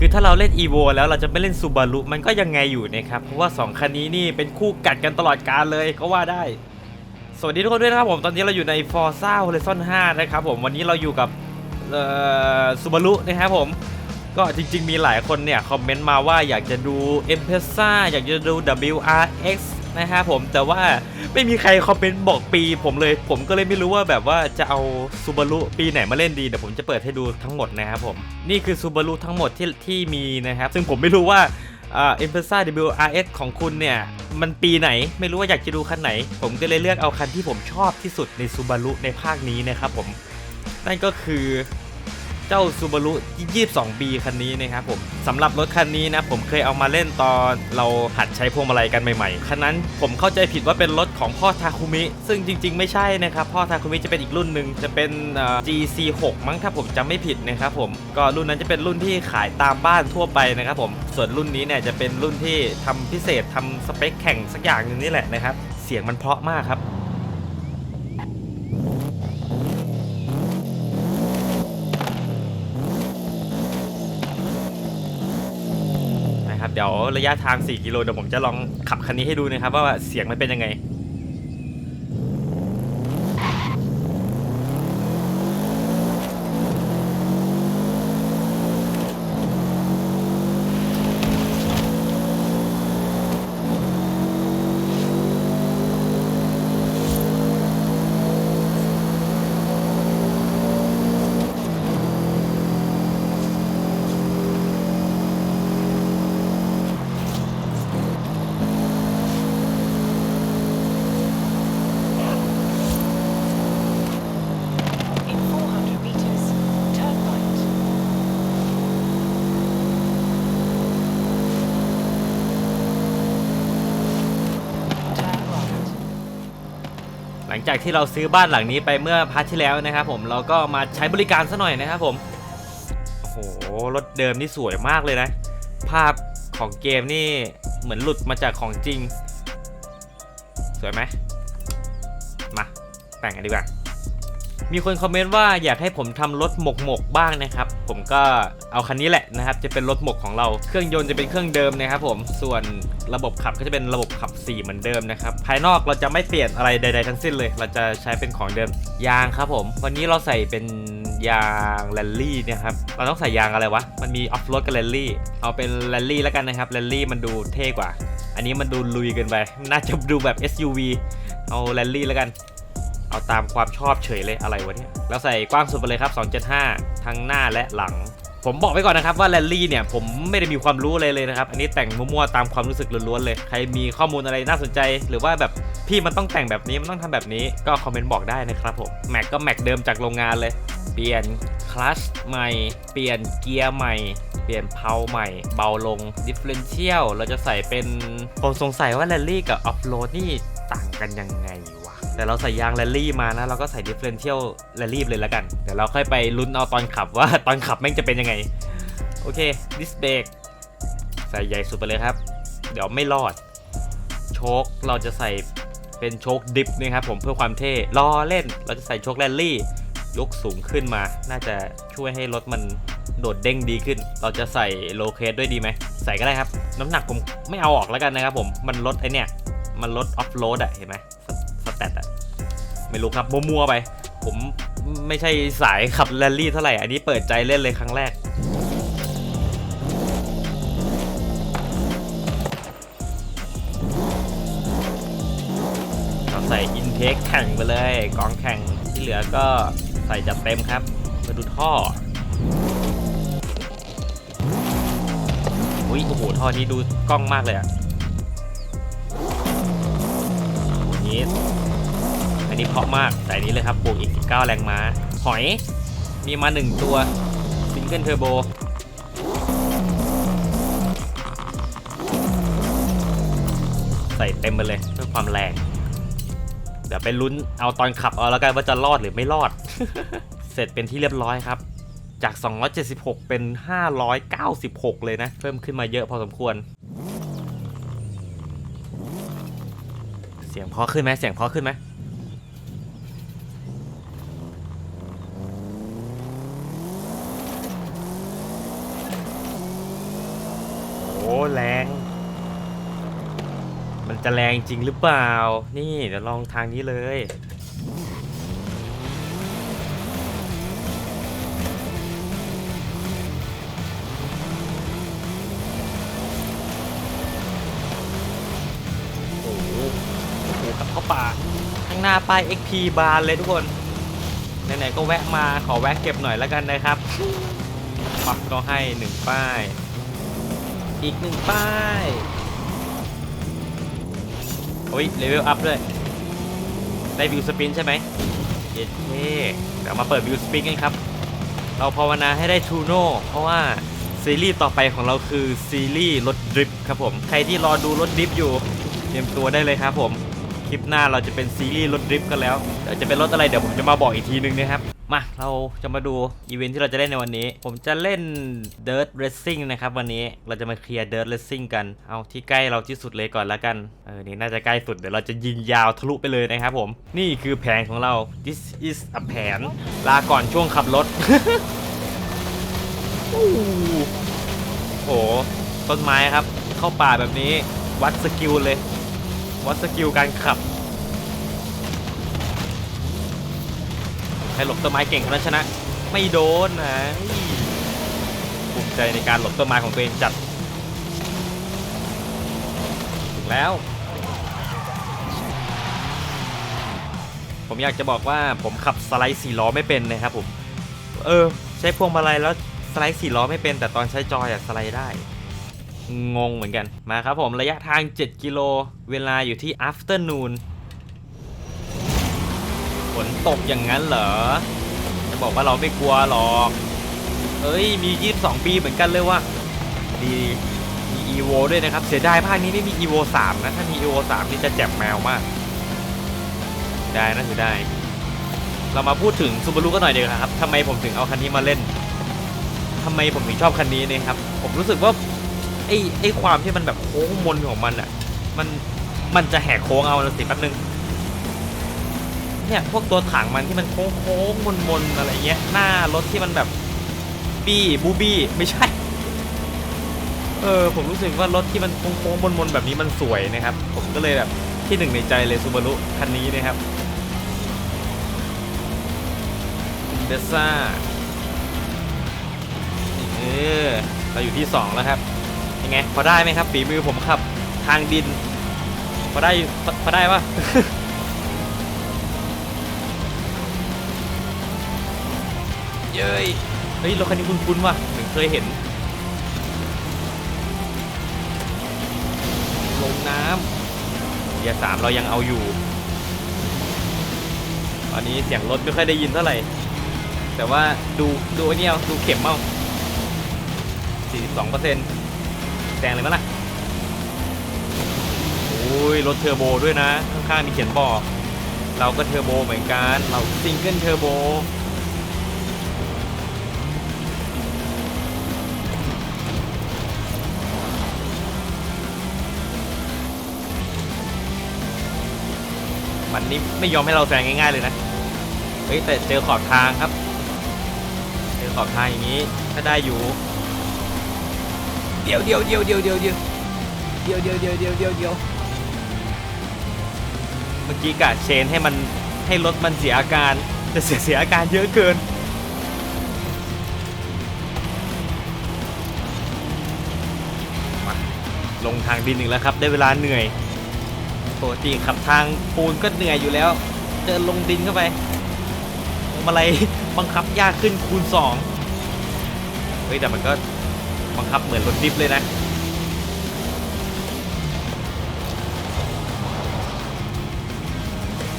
คือถ้าเราเล่น EVO แล้วเราจะไม่เล่นซูบารุมันก็ยังไงอยู่นะครับ เพราะว่า 2 คันนี้นี่เป็นคู่กัดกันตลอดกาลเลยก็ว่าได้ สวัสดีทุกคนด้วยนะครับผม ตอนนี้เราอยู่ใน Forza Horizon 5 นะครับผม วันนี้เราอยู่กับซูบารุนะครับผม ก็จริง ๆ มีหลายคนเนี่ย คอมเมนต์มาว่าอยากจะดู m p e s a อยากจะดู WRX นะครับผมแต่ว่าไม่มีใครคอมเมนต์บอกปีผมเลย ผมก็เลยไม่รู้ว่าแบบว่าจะเอาซูบารุปีไหนมาเล่นดีเดี๋ยวผมจะเปิดให้ดูทั้งหมดนะครับผม นี่คือซูบารุทั้งหมดที่ที่มีนะครับ ซึ่งผมไม่รู้ว่าเอ็มเพรสซ่า WRS ของคุณเนี่ย มันปีไหนไม่รู้ว่าอยากจะดูคันไหน ผมก็เลยเลือกเอาคันที่ผมชอบที่สุดในซูบารุในภาคนี้นะครับผม นั่นก็คือ เจ้า Subaru 22B คันนี้นะครับผมสำหรับรถคันนี้นะผมเคยเอามาเล่นตอนเราหัดใช้พวงมาลัยกันใหม่ๆ คันนั้นผมเข้าใจผิดว่าเป็นรถของพ่อทาคุมิ ซึ่งจริง ๆ ไม่ใช่นะครับพ่อทาคุมิจะเป็นอีกรุ่นหนึ่งจะเป็น GC6 มั้งถ้าผมจำไม่ผิดนะครับผมก็รุ่นนั้นจะเป็นรุ่นที่ขายตามบ้านทั่วไปนะครับผมส่วนรุ่นนี้เนี่ยจะเป็นรุ่นที่ทำพิเศษทำสเปคแข่งสักอย่างหนึงนี่แหละนะครับเสียงมันเพราะมากครับ นะครับ เดี๋ยวระยะทาง 4 กิโลเดี๋ยวผมจะลองขับคันนี้ให้ดูนะครับว่าเสียงมันเป็นยังไง In 400 meters, turn right. หลัง จากที่เราซื้อบ้านหลังนี้ไปเมื่อพาร์ทที่แล้วนะครับผมเราก็มาใช้บริการซะหน่อยนะครับผมโอ้โหรถเดิมนี่สวยมากเลยนะ ภาพของเกมนี่เหมือนหลุดมาจากของจริง สวยไหมมาแต่งกันดีกว่ามีคนคอมเมนต์ว่าอยากให้ผมทำรถหมกหมกบ้างนะครับ ผมก็เอาคันนี้แหละนะครับ จะเป็นรถหมกของเรา เครื่องยนต์จะเป็นเครื่องเดิมนะครับผม ส่วนระบบขับก็จะเป็นระบบขับ 4 เหมือนเดิมนะครับ ภายนอกเราจะไม่เปลี่ยนอะไรใด ๆ ทั้งสิ้นเลย เราจะใช้เป็นของเดิม ยางครับผม วันนี้เราใส่เป็นยางแรลลี่นี่ยครับ เราต้องใส่ยางอะไรวะ มันมีออฟโรดกับแรลลี่ เอาเป็นแรลลี่แล้วกันนะครับ แรลลี่มันดูเท่กว่า อันนี้มันดูลุยเกินไป น่าจะดูแบบ SUV เอาแรลลี่แล้วกัน เอาตามความชอบเฉยเลยอะไรวะเนี่ยแล้วใส่กว้างสุดไปเลยครับ 275 ทั้งหน้าและหลัง ผมบอกไว้ก่อนนะครับว่าแรลลี่เนี่ยผมไม่ได้มีความรู้อะไรเลยนะครับ อันนี้แต่งมั่วๆตามความรู้สึกล้วนๆเลย ใครมีข้อมูลอะไรน่าสนใจ หรือว่าแบบพี่มันต้องแต่งแบบนี้มันต้องทำแบบนี้ก็คอมเมนต์บอกได้นะครับผมแม็กก็แม็กเดิมจากโรงงานเลย เปลี่ยนคลัชใหม่ เปลี่ยนเกียร์ใหม่ เปลี่ยนเพลาใหม่ เบาลงดิฟเฟนเชียลเราจะใส่เป็นผมสงสัยว่าแรลลี่กับออฟโรดนี่ต่างกันยังไง แต่เราใส่ยางแรลลี่มานะ เราก็ใส่ดิฟเฟนเชียลแรลลี่เลยแล้วกัน เดี๋ยวเราค่อยไปลุ้นเอาตอนขับว่าตอนขับแม่งจะเป็นยังไง โอเคดิสเบรกใส่ใหญ่สุดไปเลยครับ เดี๋ยวไม่รอด โชคเราจะใส่เป็นโชคดิฟนะครับผมเพื่อความเท่ล้อเล่น เราจะใส่โชคแรลลี่ ยกสูงขึ้นมา น่าจะช่วยให้รถมันโดดเด้งดีขึ้น เราจะใส่โลเคสด้วยดีไหม ใส่ก็ได้ครับ น้ำหนักผมไม่เอาออกแล้วกันนะครับผม มันลดไอเนี่ย มันลดออฟโรดอะเห็นไหม แตะไม่รู้ครับมัวๆไป ผมไม่ใช่สายขับแรลลี่เท่าไหร่ อันนี้เปิดใจเล่นเลยครั้งแรกเราใส่อินเทคแข่งไปเลย กองแข่งที่เหลือก็ใส่จัดเต็มครับ มาดูท่ออุ้ยโอ้โหท่อนี้ดูกล้องมากเลยอะอัน นี้อันนี้เพาะมาก แต่อันนี้เลยครับบวกอีก 19 แรงม้า หอย มีมา 1 ตัวซิงเกิลเทอร์โบใส่เต็มไปเลยเพื่อความแรง เดี๋ยวไปลุ้นเอาตอนขับเอาแล้วกันว่าจะรอดหรือไม่รอด เสร็จเป็นที่เรียบร้อยครับ จาก 276 เป็น 596 เลยนะ เพิ่มขึ้นมาเยอะพอสมควร เสียงพอขึ้นไหมเสียงพอขึ้นไหม แรง มันจะแรงจริงหรือเปล่า นี่เดี๋ยวลองทางนี้เลยโอ้โหกับเข้าป่าข้างหน้าป้าย XP บานเลยทุกคน ไหนๆก็แวะมาขอแวะเก็บหน่อยแล้วกันนะครับปักก็ให้หนึ่งป้าย อีกหนึ่งป้ายโอ้ยเลเวลอัพด้วยได้วิวสปินใช่ไหมเย้เท่เดี๋ยวมาเปิดวิวสปินกันครับ เราภาวนาให้ได้ทูโน่เพราะว่าซีรีส์ต่อไปของเราคือซีรีส์รถดริฟต์ครับผมใครที่รอดูรถดริฟต์อยู่เตรียมตัวได้เลยครับผมคลิปหน้าเราจะเป็นซีรีส์รถดริฟต์กันแล้วเดี๋ยวจะเป็นรถอะไรเดี๋ยวผมจะมาบอกอีกทีนึงนะครับ มาเราจะมาดูอีเวนท์ที่เราจะเล่นในวันนี้ ผมจะเล่น Dirt Racing นะครับวันนี้เราจะมาเคลียร์ Dirt Racing กัน เอาที่ใกล้เราที่สุดเลยก่อนละกัน เออ นี่น่าจะใกล้สุด เดี๋ยวเราจะยิงยาวทะลุไปเลยนะครับผม นี่คือแผนของเรา this is a แผน ลาก่อนช่วงขับรถ โอ้โห ต้นไม้ครับ เข้าป่าแบบนี้ วัดสกิลเลย วัดสกิลการขับ ใครหลบต้นไม้เก่งคนนั้นชนะ ไม่โดนนะภูมิใจในการหลบต้นไม้ของตัวเองจัดถึงแล้ว ผมอยากจะบอกว่าผมขับสไลด์สี่ล้อไม่เป็นนะครับผม เออ ใช้พวงมาลัยแล้วสไลด์สี่ล้อไม่เป็น แต่ตอนใช้จอยอะสไลด์ได้ งงเหมือนกัน มาครับผมระยะทาง 7 กิโล เวลาอยู่ที่ afternoon ฝนตกอย่างนั้นเหรอ จะบอกว่าเราไม่กลัวหรอก เอ้ยมี 22 ปีเหมือนกันเลยว่ะดีมี EVO ด้วยนะครับ เสียดายภาคนี้ไม่มี EVO 3นะ ถ้ามี EVO 3นี่จะแจ่มแมวมาก ได้นะเสียดายเรามาพูดถึงซูบารุกันหน่อยดีกว่าครับทำไมผมถึงเอาคันนี้มาเล่นทำไมผมถึงชอบคันนี้เนี่ยครับ ผมรู้สึกว่าไอ้ไอ้ความที่มันแบบโค้งมนของมันอะ มันมันจะแหกโค้งเอาสิแป๊บนึง เนี่ยพวกตัวถังมันที่มันโค้งโค้งมนมนๆอะไรเงี้ยหน้ารถที่มันแบบบี้บูบี้ไม่ใช่ เออผมรู้สึกว่ารถที่มันโค้งโค้งมนมนๆแบบนี้มันสวยนะครับ ผมก็เลยแบบที่หนึ่งในใจเลยซูบารุคันนี้นะครับเดซ่าเออเราอยู่ที่สองแล้วครับยังไงพอได้ไหมครับฝีมือผมขับ ทางดิน พอได้พอพอได้ปะ เย้ยเฮ้ยรถคันนี้คุ้นๆว่ะเหมือนเคยเห็น ลงน้ำเกียร์สามเรายังเอาอยู่ ตอนนี้เสียงรถไม่ค่อยได้ยินเท่าไหร่ แต่ว่าดูดูไอ้นี่ยดูเข็มเอา42เปอร์เซ็นต์แซงเลยมั้ยล่ะโอ้ยรถเทอร์โบด้วยนะ ข้างๆมีเขียนบอก เราก็เทอร์โบเหมือนกัน เราซิงเกิลเทอร์โบ มันนี่ไม่ยอมให้เราแซงง่ายๆเลยนะ เฮ้ยแต่เจอขอบทางครับ เจอขอบทางอย่างนี้ก็ได้อยู่ เดี๋ยวเดี๋ยวเดี๋ยวเดี๋ยวเดี๋ยวเดี๋ยวเดี๋ยวเดี๋ยวเดี๋ยวเดี๋ยวเดี๋ยวเดี๋ยวเมื่อกี้กะเชนให้มันให้รถมันเสียอาการแต่เสียเสียอาการเยอะเกินลงทางดินหนึ่งแล้วครับ ได้เวลาเหนื่อย ปกติขับทางปูนก็เหนื่อยอยู่แล้ว เดินลงดินเข้าไปพวงมาลัยบังคับยากขึ้นคูณสองเฮ้ยแต่มันก็บังคับเหมือนรถดิฟเลยนะ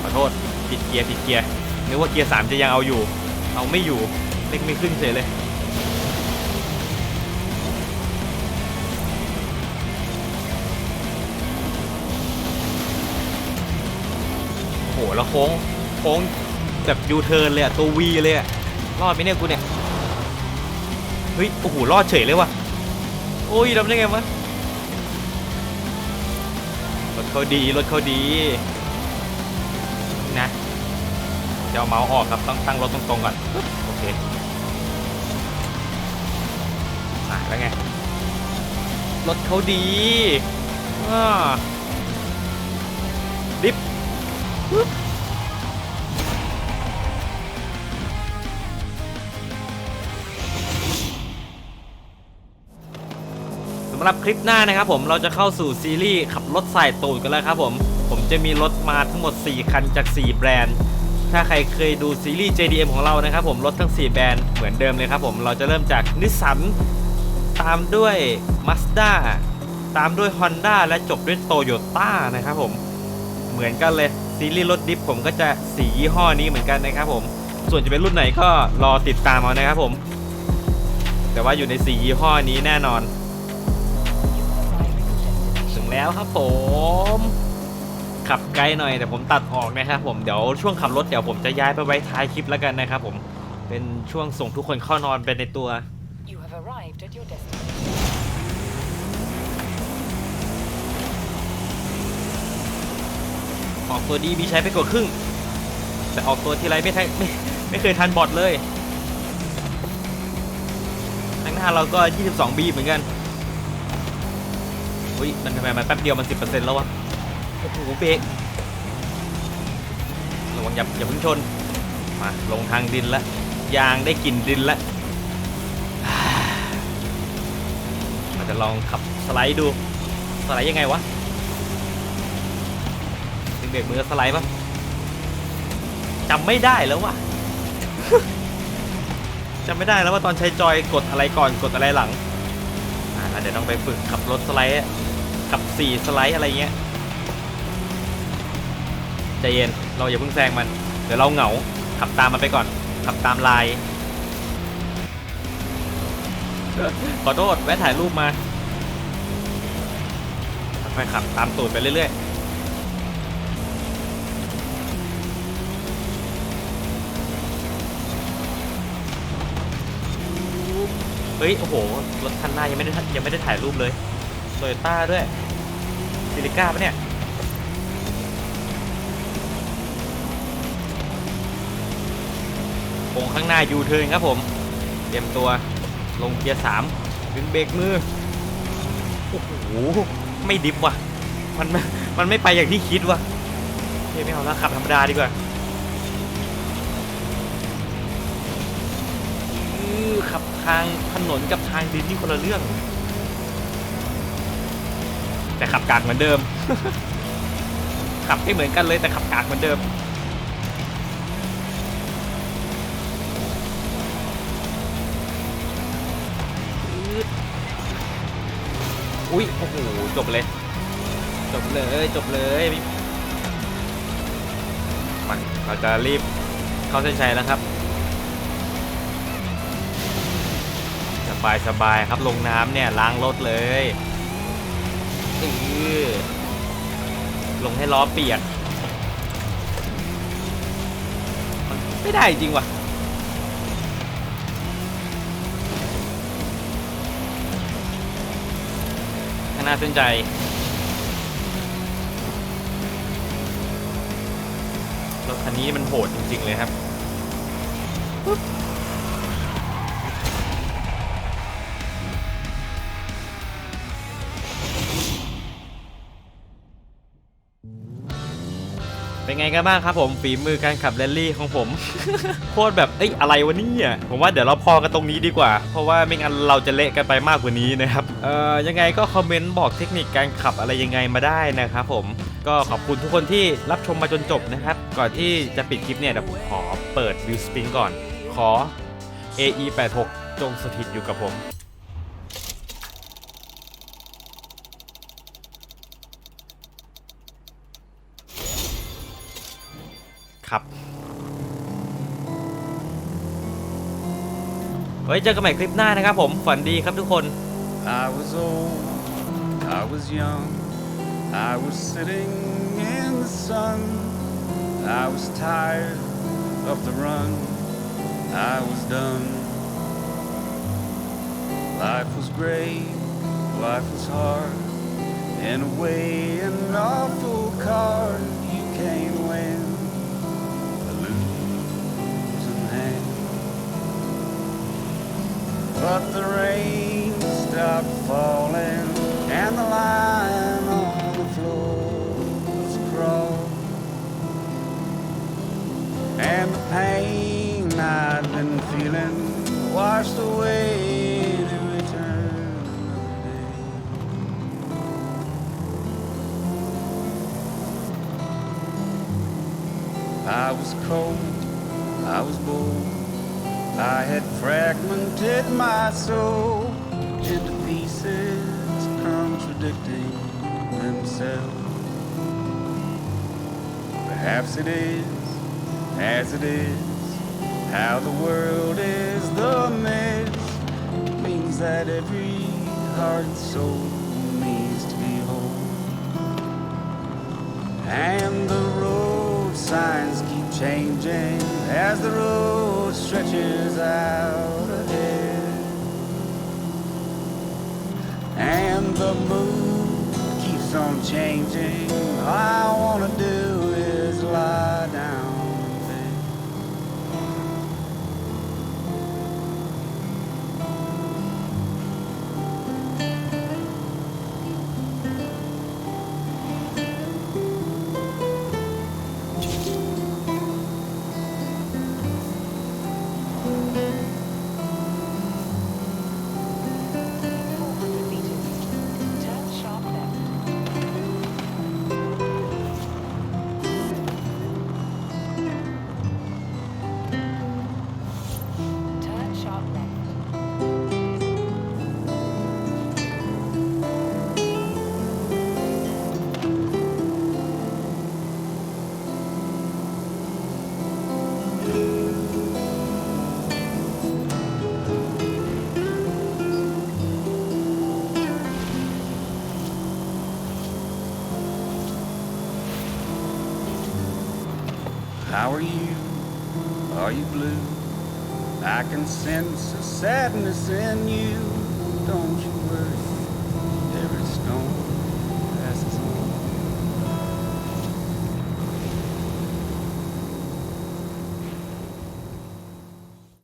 ขอโทษผิดเกียร์ผิดเกียร์นึกว่าเกียร์สามจะยังเอาอยู่ เอาไม่อยู่เล็กไม่ขึ้นเฉยเลย โค้งโค้งแบบยูเทิร์นเลยอะตัววีเลยอะรอดไหมเนี่ยกูเนี่ยเฮ้ยโอ้โหรอดเฉยเลยว่ะโอ้ยทำได้ไงวะรถเขาดีรถเขาดีนะจะเอาเมาส์ออกครับต้องตั้งรถตรงๆก่อนโอเคอะแล้วไงรถเขาดีอ่าดิฟำหรับคลิปหน้านะครับผมเราจะเข้าสู่ซีรีส์ขับรถสายตูดกันแล้วครับผม ผมจะมีรถมาทั้งหมด 4 คันจาก 4 แบรนด์ ถ้าใครเคยดูซีรีส์ JDM ของเรานะครับผมรถทั้ง 4 แบรนด์เหมือนเดิมเลยครับผมเราจะเริ่มจากนิสสันตามด้วย Mazda ตามด้วย Honda และจบด้วย Toyota นะครับผมเหมือนกันเลยซีรีส์รถดิฟผมก็จะสียี่ห้อนี้เหมือนกันนะครับผม ส่วนจะเป็นรุ่นไหนก็รอติดตามเอานะครับผม แต่ว่าอยู่ในสียี่ห้อนี้แน่นอน แล้วครับผม ขับไกลหน่อยแต่ผมตัดออกนะครับผมเดี๋ยวช่วงขับรถเดี๋ยวผมจะย้ายไปไว้ท้ายคลิปแล้วกันนะครับผมเป็นช่วงส่งทุกคนเข้านอนไปในตัว You have arrived at your destination. ออกตัวดีมีใช้ไปกว่าครึ่ง แต่ออกตัวทีไรไม่ทันไม่ไม่เคยทันบอทเลย ข้างหน้าเราก็ 22บีเหมือนกัน อุ้ย มันทำไมมันแป๊บเดียวมัน10%แล้ววะ โอ้โหเบรกระวังอย่าอย่าเพิ่งชน มา ลงทางดินแล้วยางได้กลิ่นดินแล้วเราจะลองขับสไลด์ดู สไลด์ยังไงวะดึงเบรกมือสไลด์ปะจำไม่ได้แล้ววะจำไม่ได้แล้วว่าตอนใช้จอยกดอะไรก่อนกดอะไรหลัง อ่าเดี๋ยวต้องไปฝึกขับรถสไลด์ ขับสี่สไลด์อะไรเงี้ยใจเย็นเราอย่าเพิ่งแซงมัน เดี๋ยวเราเหงาขับตามมันไปก่อน ขับตามลายขอโทษแวะถ่ายรูปมาค่อยขับตามตูดไปเรื่อยๆ เฮ้ย โอ้โห รถคันหน้ายังไม่ได้ยังไม่ได้ถ่ายรูปเลย โตโยต้าด้วยซิลิก้าปะเนี่ยโค้งข้างหน้ายูเทิร์นครับผม เตรียมตัวลงเกียร์สามดึงเบรกมือ โอ้โห ไม่ดิฟว่ะ มันมันไม่ไปอย่างที่คิดว่ะเฮ้ยไม่เอาแล้วขับธรรมดาดีกว่าขับทางถนนกับทางดินนี่คนละเรื่อง แต่ขับกากเหมือนเดิม ขับให้เหมือนกันเลยแต่ขับกากเหมือนเดิมอืดอุ้ยโอ้โหจบเลย จบเลยจบเลยมันเราจะรีบเข้าเส้นชัยแล้วครับสบายสบายครับลงน้ำเนี่ยล้างรถเลย เออลงให้ล้อเปียกมันไม่ได้จริงว่ะข้างหน้าสนใจรถคันนี้มันโหดจริง ๆ เลยครับ เป็นไงกันบ้างครับผมฝีมือการขับแรลลี่ของผม โคตรแบบเอ้ยอะไรวะเนี่ยผมว่าเดี๋ยวเราพอกันตรงนี้ดีกว่า เพราะว่าไม่งั้นเราจะเละกันไปมากกว่านี้นะครับเอ่อยังไงก็คอมเมนต์บอกเทคนิคการขับอะไรยังไงมาได้นะครับผมก็ขอบคุณทุกคนที่รับชมมาจนจบนะครับ ก่อนที่จะปิดคลิปเนี่ยเดี๋ยวผมขอเปิดวิวสปริงก่อน ขอ AE86 จงสถิตอยู่กับผม ไว้เจอกันใหม่คลิปหน้านะครับผมฝันดีครับทุกคน I was old, I was young, I was sitting in the sun. I was tired of the run, I was done. Life was great, life was hard, in a way, an awful card. You can't win But the rain stopped falling and the line on the floor was across. And the pain I'd been feeling washed away. I was cold, I was bold, I had fragmented my soul into pieces, contradicting themselves. Perhaps it is, as it is, how the world is the mess means that every heart and soul needs to be whole. And the road signs keep changing as the road stretches out ahead. And the mood keeps on changing. I wanna do How are you? Are you blue? I can sense a sadness in you. Don't you